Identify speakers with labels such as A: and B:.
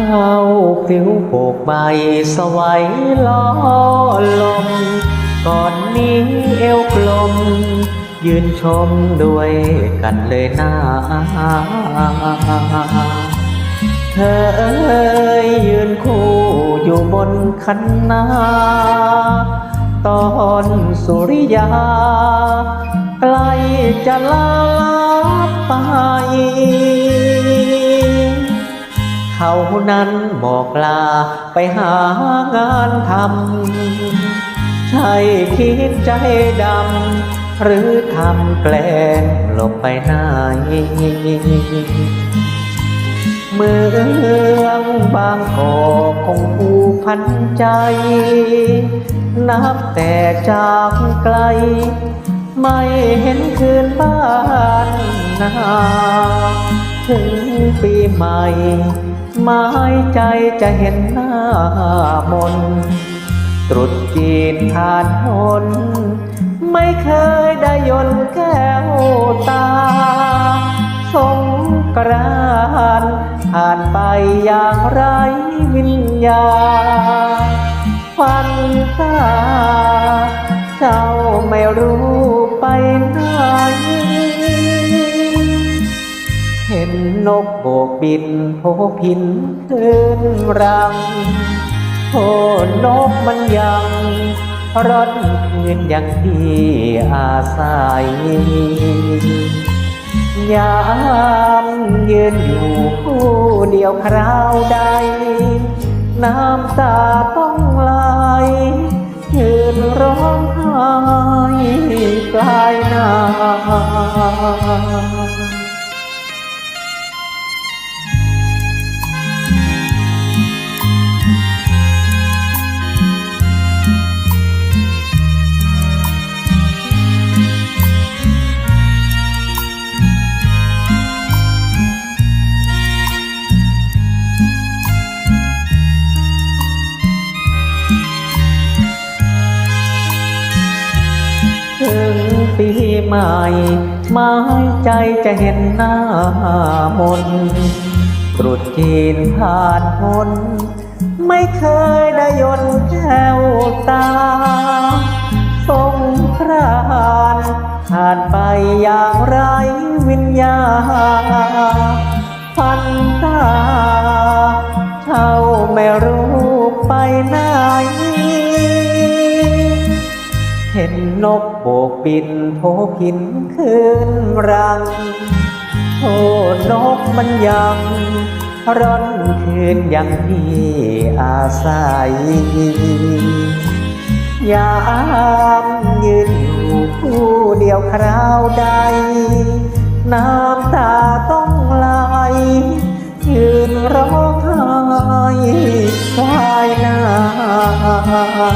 A: าวพริ้วโบกใบสวัยล้อลม ก่อนนี้เอวกลม ยืนชมด้วยกันเลยหน้า เธอเอ้ยยืนคู่อยู่บนคันนาตอนสุริยา ใกล้จะลาลับไป เขานั้นบอกลาไปหางานทำใช่คิดใจดำ หรือทำแกล้งหลบไปไหนเมืองบางกอกคงผูกพันใจ นับแต่จากไกล ไม่เห็นคืนบ้านนา ถึงปีใหม่หมายใจจะเห็นหน้ามน ตรุษจีนผ่านหนไม่เคยได้ยนแก้วตา สงกรานผ่านไปอย่างไรวิญญาณฟันตา นกโบกบินโผพินขึ้นรังโอนกมันยังร่อนคืนยังที่อาศัยยามยืนอยู่ผู้เดียวคราวใด น้ำตาต้องไหลยืนร้องไห้ปลายนา ปีใหม่หมายใจจะเห็นหน้ามนตรุษจีนผ่านหนไม่เคยได้ยนแก้วตา ห็นนกโบกบินโผพินขึ้นรัง โอ้นกมันยังร่อนคืนยังที่อาศัย ยามยืนอยู่ผู้เดียวคราวใด น้ำตาา